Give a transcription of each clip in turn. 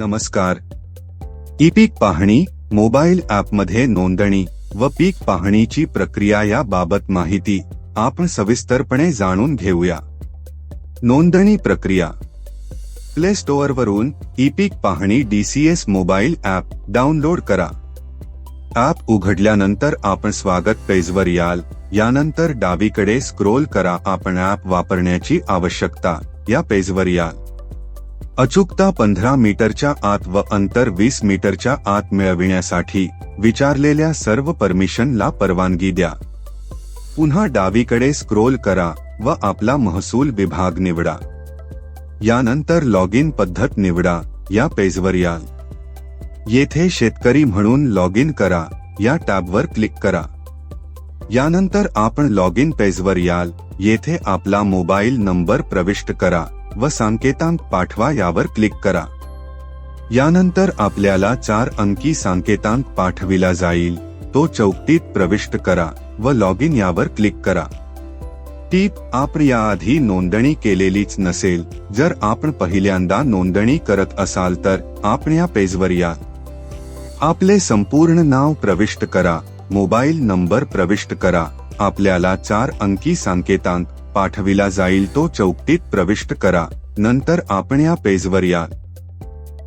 नमस्कार. ई पीक पाहणी मोबाईल ॲपमध्ये नोंदणी व पीक पाहणीची प्रक्रिया याबाबत माहिती आपण सविस्तरपणे जाणून घेऊया. नोंदणी प्रक्रिया. प्ले स्टोअरवरून ई पीक पाहणी डीसीएस मोबाईल ॲप डाउनलोड करा. ॲप उघडल्यानंतर आपण स्वागत पेजवर याल यानंतर डावीकडे स्क्रोल करा आपण ॲप वापरण्याची आवश्यकता या पेजवर याल. अचूकता पंधरा मीटरच्या आत व अंतर वीस मीटरच्या आत मिळविण्यासाठी विचारलेल्या सर्व परमिशनला परवानगी द्या. पुन्हा डावीकडे स्क्रोल करा व आपला महसूल विभाग निवडा. यानंतर लॉग इन पद्धत निवडा या पेजवर याल येथे शेतकरी म्हणून लॉग इन करा या टॅबवर क्लिक करा. यानंतर आपण लॉग इन पेजवर याल येथे आपला मोबाईल नंबर प्रविष्ट करा. व सांकेतांक पाठवा यावर क्लिक करा. यानंतर आपल्याला चार अंकी सांकेतांक पाठविला जाईल. तो चौकटीत प्रविष्ट करा व लॉग इन यावर क्लिक करा. टीप आपण याआधी नोंदणी केलेलीच नसेल. जर आपण पहिल्यांदा नोंदणी करत असाल तर आपण या पेजवर या. आपले संपूर्ण नाव प्रविष्ट करा. मोबाईल नंबर प्रविष्ट करा. आपल्याला चार अंकी सांकेतांक पाठविला जाईल तो चौकटीत प्रविष्ट करा. नंतर आपण या पेजवर या.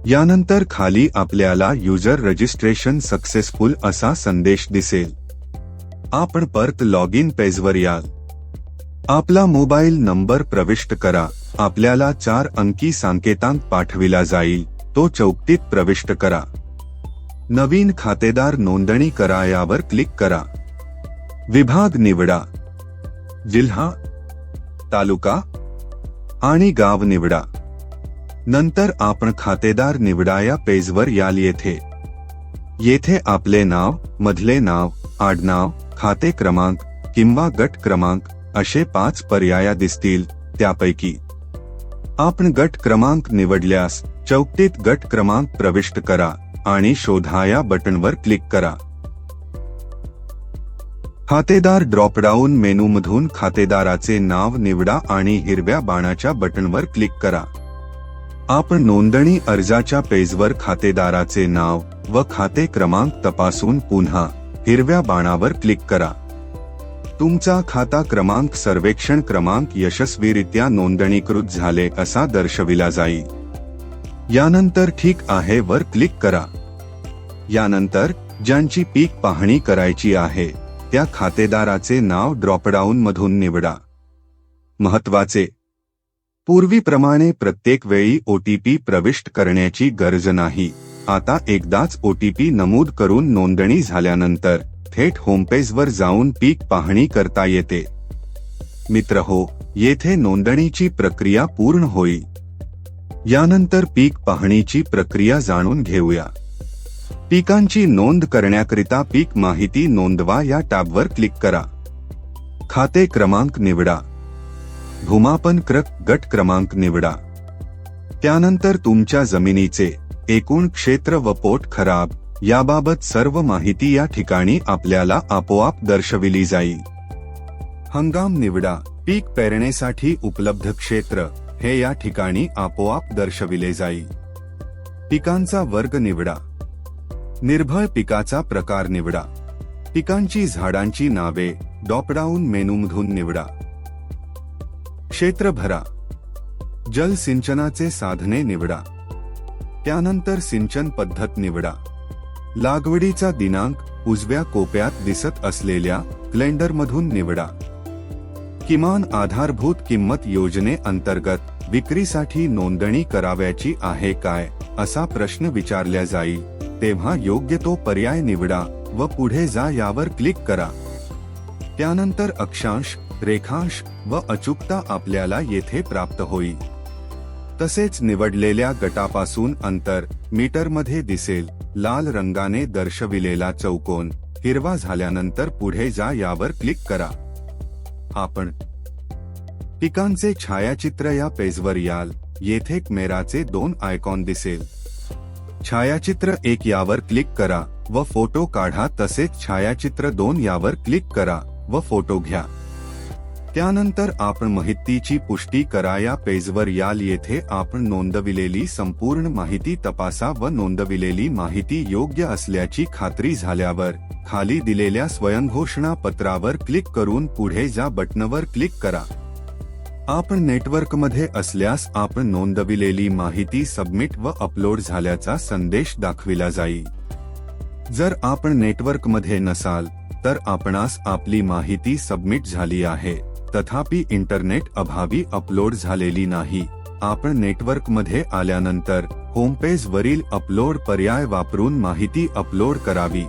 यानंतर खाली आपल्याला युजर रजिस्ट्रेशन सक्सेसफुल असा संदेश दिसेल. आपण परत लॉग इन पेजवर याल. आपला मोबाईल नंबर प्रविष्ट करा. आपल्याला चार अंकी सांकेतांक पाठविला जाईल. तो चौकटीत प्रविष्ट करा. नवीन खातेदार नोंदणी करा यावर क्लिक करा. विभाग निवडा. जिल्हा तालुका आणि गाव निवडा. नंतर आपण खातेदार निवडा या पेजवर याल येथे. येथे आपले नाव मधले नाव आडनाव खाते क्रमांक किंवा गट क्रमांक असे पाच पर्याया दिसतील त्यापैकी. आपण गट क्रमांक निवडल्यास चौकटीत गट क्रमांक प्रविष्ट करा आणि शोधा या बटनवर क्लिक करा. खातेदार ड्रॉपडाऊन मेनूमधून खातेदाराचे नाव निवडा आणि हिरव्या बाणाच्या बटनवर क्लिक करा. आपण नोंदणी अर्जाच्या पेजवर खातेदाराचे नाव व खाते क्रमांक तपासून पुन्हा हिरव्या बाणावर क्लिक करा. तुमचा खाता क्रमांक सर्वेक्षण क्रमांक यशस्वीरित्या नोंदणीकृत झाले असा दर्शविला जाईल. यानंतर ठीक आहे वर क्लिक करा. यानंतर ज्यांची पीक पाहणी करायची आहे त्या खातेदाराचे नाव ड्रॉपडाऊनमधून निवडा. महत्त्वाचे पूर्वीप्रमाणे प्रत्येक वेळी ओटीपी प्रविष्ट करण्याची गरज नाही. आता एकदाच ओटीपी नमूद करून नोंदणी झाल्यानंतर थेट होमपेजवर जाऊन पीक पाहणी करता येते. मित्र हो येथे नोंदणीची प्रक्रिया पूर्ण होईल. यानंतर पीक पाहणीची प्रक्रिया जाणून घेऊया. पिकांची नोंद करण्याकरिता पीक माहिती नोंदवा या टॅबवर क्लिक करा. खाते क्रमांक निवडा. भूमापन क्रक गट क्रमांक निवडा. त्यानंतर तुमच्या जमिनीचे एकूण क्षेत्र व पोट खराब याबाबत सर्व माहिती या ठिकाणी आपल्याला आपोआप दर्शविली जाईल. हंगाम निवडा. पीक पेरण्यासाठी उपलब्ध क्षेत्र हे या ठिकाणी आपोआप दर्शविले जाईल. पिकांचा वर्ग निवडा. निर्भय पिकाचा प्रकार निवडा. पिकांची झाडांची नावे डॉपडाऊन मेनूमधून निवडा. क्षेत्र भरा. जलसिंचनाचे साधने निवडा. त्यानंतर सिंचन पद्धत निवडा. लागवडीचा दिनांक उजव्या कोप्यात दिसत असलेल्या क्लेंडरमधून निवडा. किमान आधारभूत किंमत योजने अंतर्गत विक्रीसाठी नोंदणी कराव्याची आहे काय असा प्रश्न विचारल्या जाईल तेव्हा योग्य तो पर्याय निवडा व पुढे जा यावर क्लिक करा. त्यानंतर अक्षांश रेखांश व अचूकता आपल्याला येथे प्राप्त होईल. तसेच निवडलेल्या गटापासून अंतर मीटरमध्ये दिसेल. लाल रंगाने दर्शविलेला चौकोन हिरवा झाल्यानंतर पुढे जा यावर क्लिक करा. आपण पिकांचे छायाचित्र या पेजवर याल. येथे मेराचे दोन आयकॉन दिसेल. छायाचित्र एक यावर क्लिक करा व फोटो काढा तसेच छायाचित्र दोन यावर क्लिक करा व फोटो घ्या. त्यानंतर आपण माहितीची पुष्टी करा. या पेजवर याल येथे आपण नोंदविलेली संपूर्ण माहिती तपासा व नोंदविलेली माहिती योग्य असल्याची खात्री झाल्यावर खाली दिलेल्या स्वयंघोषणा पत्रावर क्लिक करून पुढे जा बटनवर क्लिक करा. आपण नेटवर्कमध्ये असल्यास आपण नोंदविलेली माहिती सबमिट व अपलोड झाल्याचा संदेश दाखविला जाईल. जर आपण नेटवर्कमध्ये नसाल तर आपणास आपली माहिती सबमिट झाली आहे. तथापि इंटरनेट अभावी अपलोड झालेली नाही. आपण नेटवर्कमध्ये आल्यानंतर होमपेजवरील अपलोड पर्याय वापरून माहिती अपलोड करावी.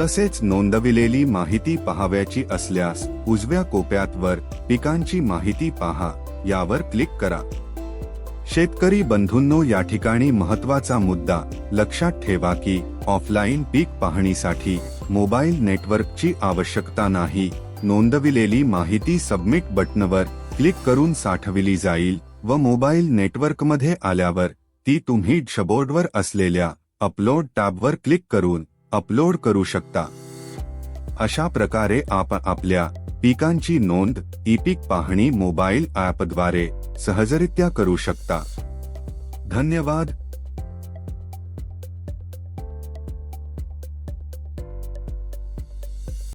तसेच नोंदविलेली माहिती पहाव्याची असल्यास उजव्या कोप्यात वर पिकांची माहिती पहा यावर क्लिक करा. शेतकरी बंधूंनो या ठिकाणी महत्त्वाचा मुद्दा लक्षात ठेवा की ऑफलाईन पीक पाहणीसाठी मोबाईल नेटवर्कची आवश्यकता नाही. नोंदविलेली माहिती सबमिट बटनवर क्लिक करून साठविली जाईल व मोबाईल नेटवर्कमध्ये आल्यावर ती तुम्ही डॅशबोर्डवर असलेल्या अपलोड टॅबवर क्लिक करून अपलोड करू शकता. अशा प्रकारे आपण आपल्या पिकांची नोंद ई पीक पाहणी मोबाईल ॲपद्वारे सहजरित्या करू शकता. धन्यवाद.